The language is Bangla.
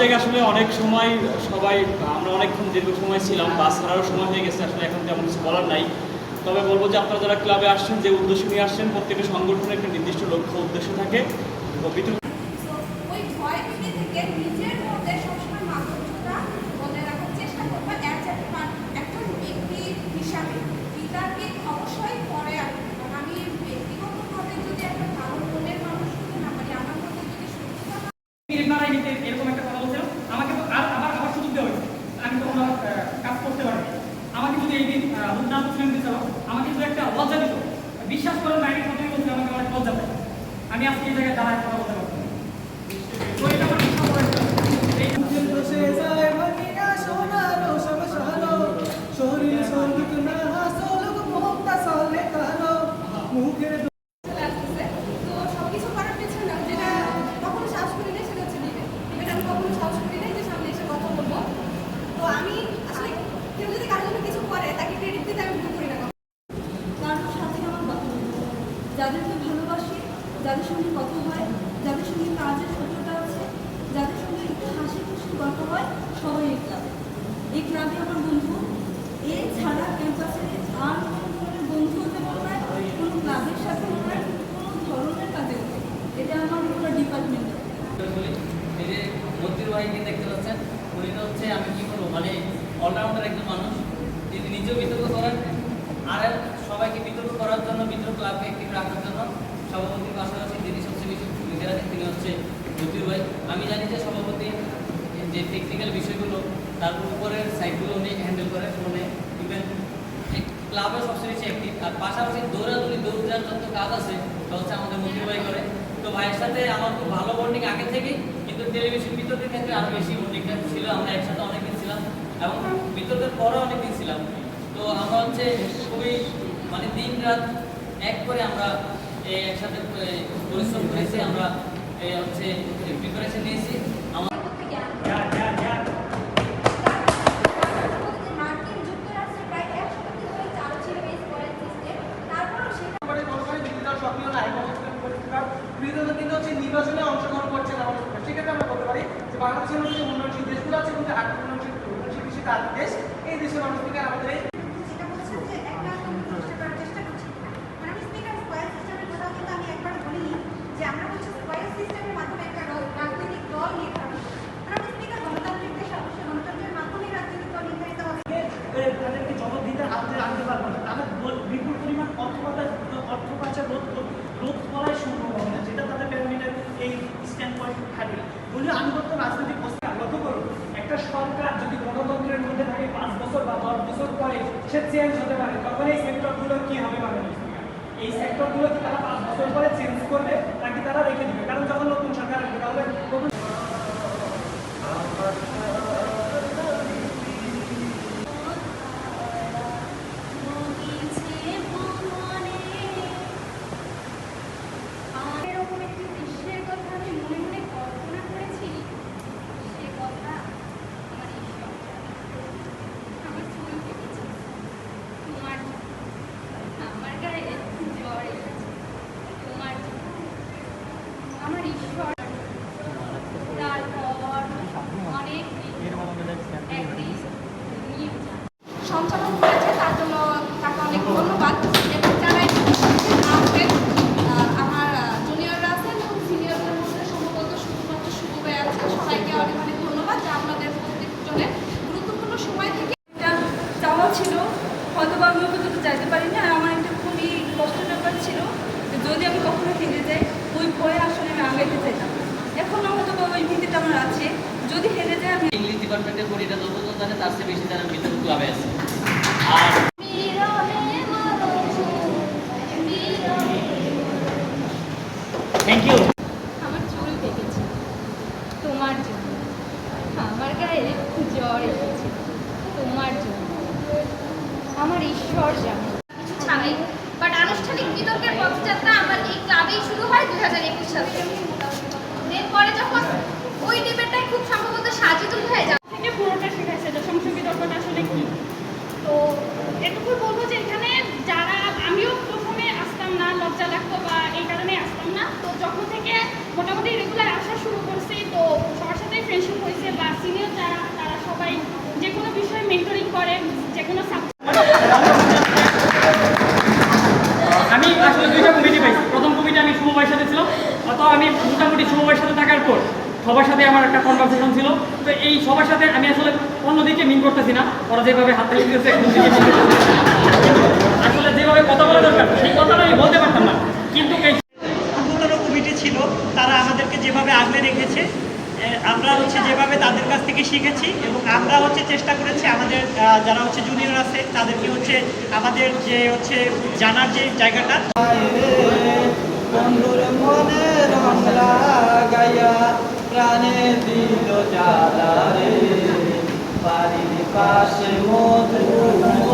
জায়গায় আসলে অনেক সময় সবাই আমরা অনেকক্ষণ দীর্ঘ সময় ছিলাম বাস ছাড়ারও সময় হয়ে গেছে আসলে এখন তেমন কিছু বলার নাই। তবে বলব যে আপনারা যারা ক্লাবে আসছেন যে উদ্দেশ্য নিয়ে আসছেন প্রত্যেকটা সংগঠনের একটা নির্দিষ্ট লক্ষ্য উদ্দেশ্য থাকে। তো বিতর্ক বিশ্বাস করেন নাইনটি ফোর্টি বলছে আমাকে অনেক লজ্জা পাই আমি আজকে এই জায়গায় দাঁড়ায় কথা বলতে পারব না। তো এটা আমার বিশাল বড় একটা এই বসে যায় মদিনা সোনারো শমশানো শহরের সংগীত না হাসো লোক মোহতা সালে কালো মুখের চলে আসতেছে তো সবকিছু করার পেছনে যেটা কখনো সাহস করি না সেটা হচ্ছে ডিবেট ডিবেট আমি কখনো সাহস করি না যে সামনে এসে কথা বলব তো আমি আসলে কেউ যদি কারোর জন্য কিছু করে তাকে ক্রেডিট দিতে আমি ভুল করি না কখনো। কারোর সাথে আমার কথা বলব যাদেরকে ভালোবাসি, যাদের সঙ্গে কথা হয়, যাদের সঙ্গে কাজের সত্যতা আছে, যাদের সঙ্গে একটু হাসি খুশি গল্প হয়, সবাই এই ক্লাবে। এই ক্লাবে আমার বন্ধু, এছাড়া ক্যাম্পাসে আর কোনো ধরনের বন্ধু হতে পারে কোনো ক্লাবের সাথে হয় কোনো ধরনের কাজে এটা আমার পুরো ডিপার্টমেন্টের বলি এই যে মন্ত্রী ভাইকে দেখতে পাচ্ছেন হচ্ছে আমি কি বলব মানে অলরাউন্ডার একজন মানুষ, তিনি নিজেও বিতর্ক করেন, আর সবাইকে বিতর্ক করার জন্য, বিতর্ক ক্লাবকে একটি রাখার জন্য সভাপতির পাশাপাশি যিনি সবচেয়ে বেশি ভূমিকা রাখেন তিনি হচ্ছে মন্ত্রী ভাই। আমি জানি যে সভাপতি যে টেকনিক্যাল বিষয়গুলো, তার উপরের সাইডগুলো উনি হ্যান্ডেল করে উনি ইভেন ক্লাবে সবচেয়ে বেশি অ্যাক্টিভ আর পাশাপাশি দৌড়াদৌড়ি, দৌড়ার যত কাজ আছে, তা হচ্ছে আমাদের মন্ত্রী ভাই করে। তো ভাইয়ের সাথে আমার খুব ভালো বন্ডিং আগে থেকেই, কিন্তু টেলিভিশন বিতর্কের ক্ষেত্রে আরও বেশি বন্ডিংটা ছিল। আমরা একসাথে অনেকদিন ছিলাম এবং বিতর্কের পরেও অনেকদিন ছিলাম। তো আমরা হচ্ছে খুবই মানে দিন রাত এক করে আমরা একসাথে পরিশ্রম করেছি, আমরা হচ্ছে প্রিপারেশন নিয়েছি। আমার নির্বাচনে অংশগ্রহণ করছে না সেক্ষেত্রে আমরা বলতে পারি যে বাংলাদেশের মধ্যে উন্নয়নশীল দেশগুলো আছে কিন্তু আর্থিক উন্নয়নশীল উন্নয়নশীল দেশ, এই দেশের মানুষ থেকে আমাদের এই যেটা বলছেন যে একটা তুমি চেষ্টা করার চেষ্টা করছি মানে আমি স্পিকার স্কোয়ার সিস্টেমের কথা কিন্তু আমি একবার বলিনি যে আমরা হচ্ছে স্কোয়ার সিস্টেমের মাধ্যমে একটা র- রাজনৈতিক দল নির্ধারণ করি মানে আমি স্পিকার গণতান্ত্রিক দেশ অবশ্যই গণতন্ত্রের মাধ্যমে রাজনৈতিক দল নির্ধারিত হবে এ, তাদেরকে জবাব দিতে আনতে আনতে পারব না তাদের বল- বিপুল পরিমাণ অর্থ পাচার অর্থ পাচার রোধ রোধ- রোধ করাই সম্ভব হবে না যেটা তাদের প্যারামিটার এই স্ট্যান্ড পয়েন্ট থাকে বলে আনুগত্য রাজনৈতিক বস্তুকে লক্ষ্য করুন একটা সরকার যদি গণতন্ত্রের মধ্যে থাকে পাঁচ বছর বা দশ বছর পরে সে চেঞ্জ হতে পারে। তখন এই সেক্টরগুলো কি হবে মানে এই সেক্টরগুলো কি তারা পাঁচ বছর পরে চেঞ্জ করবে নাকি তারা রেখে দিবে। কারণ যখন নতুন সরকার আসবে, তাহলে নতুন এরকম একটি দৃশ্যের কথা আমি মনে মনে কল্পনা করেছি সে কথা আমার ঈশ্বর জানে। আমার চুল কেটেছে তোমার জন্য। আমার গায়ে জ্বর এসেছে তোমার জন্য। আমার ঈশ্বর তারপর অনেক দিন একদিন নিয়ে যান সঞ্চালন করেছে তার জন্য তাকে অনেক ধন্যবাদ এবং যারা এই অনুষ্ঠানে আসবেন আহ, আমার জুনিয়ররা আছেন এবং সিনিয়রদের মধ্যে সম্ভবত শুধুমাত্র শুভ ভাই আছে সবাইকে অনেক অনেক ধন্যবাদ যে আপনাদের প্রত্যেকজনের গুরুত্বপূর্ণ সময় থেকে এটা চাওয়া ছিল হয়তো বা আমি পর্যন্ত যাইতে পারি না আর আমার একটা খুবই কষ্টের ব্যাপার ছিল যে যদি আমি কখনো হেরে যাই ওই ভয়ে আসলে আমি আগাইতে চাইতাম এখন হয়তো বা ওই ভীতিটা আমার আছে যদি হেরে যাই আমি ইংলিশ ডিপার্টমেন্টের পরিটা যতজন জানে তার চেয়ে বেশি যারা বিতর্ক ক্লাবে আছে। আর থ্যাংক ইউ আমার চুল পেকেছে। তোমার জন্য। আমার গায়ে জ্বর এসেছে। তোমার জন্য। আমার ঈশ্বর জানে। কিছু ছাড়াই বাট আনুষ্ঠানিক বিতর্কের পথযাত্রা আমার এই ক্লাবেই শুরু হয় দুই হাজার একুশ সালে। দেন পরে যখন মোটামুটি রেগুলার আসা শুরু করছে, তো সবার সাথে ফ্রেন্ডশিপ হয়েছে বা সিনিয়র যারা, তারা সবাই যে কোনো বিষয়ে মেন্টরিং করে, যে কোনো আমি আসলে দুইটা কমিটি পাইছি প্রথম কমিটি আমি সমবায়ের সাথে ছিল তো আমি মোটামুটি সমবায়ের সাথে থাকার পর সবার সাথে আমার একটা কনভারসেশন ছিল। তো এই সবার সাথে আমি আসলে অন্যদিকে মিন করতেছি না। ওরা যেভাবে হাত তালি আসলে যেভাবে কথা বলা দরকার, সেই কথাটা আমি বলতে পারতাম না। কিন্তু এই আমরা হচ্ছে যেভাবে তাদের কাছ থেকে শিখেছি এবং আমরা হচ্ছে চেষ্টা করেছি আমাদের যারা হচ্ছে জুনিয়র আছে, তাদেরকে হচ্ছে আমাদের যে হচ্ছে জানার যে জায়গাটা। পাশে মধু।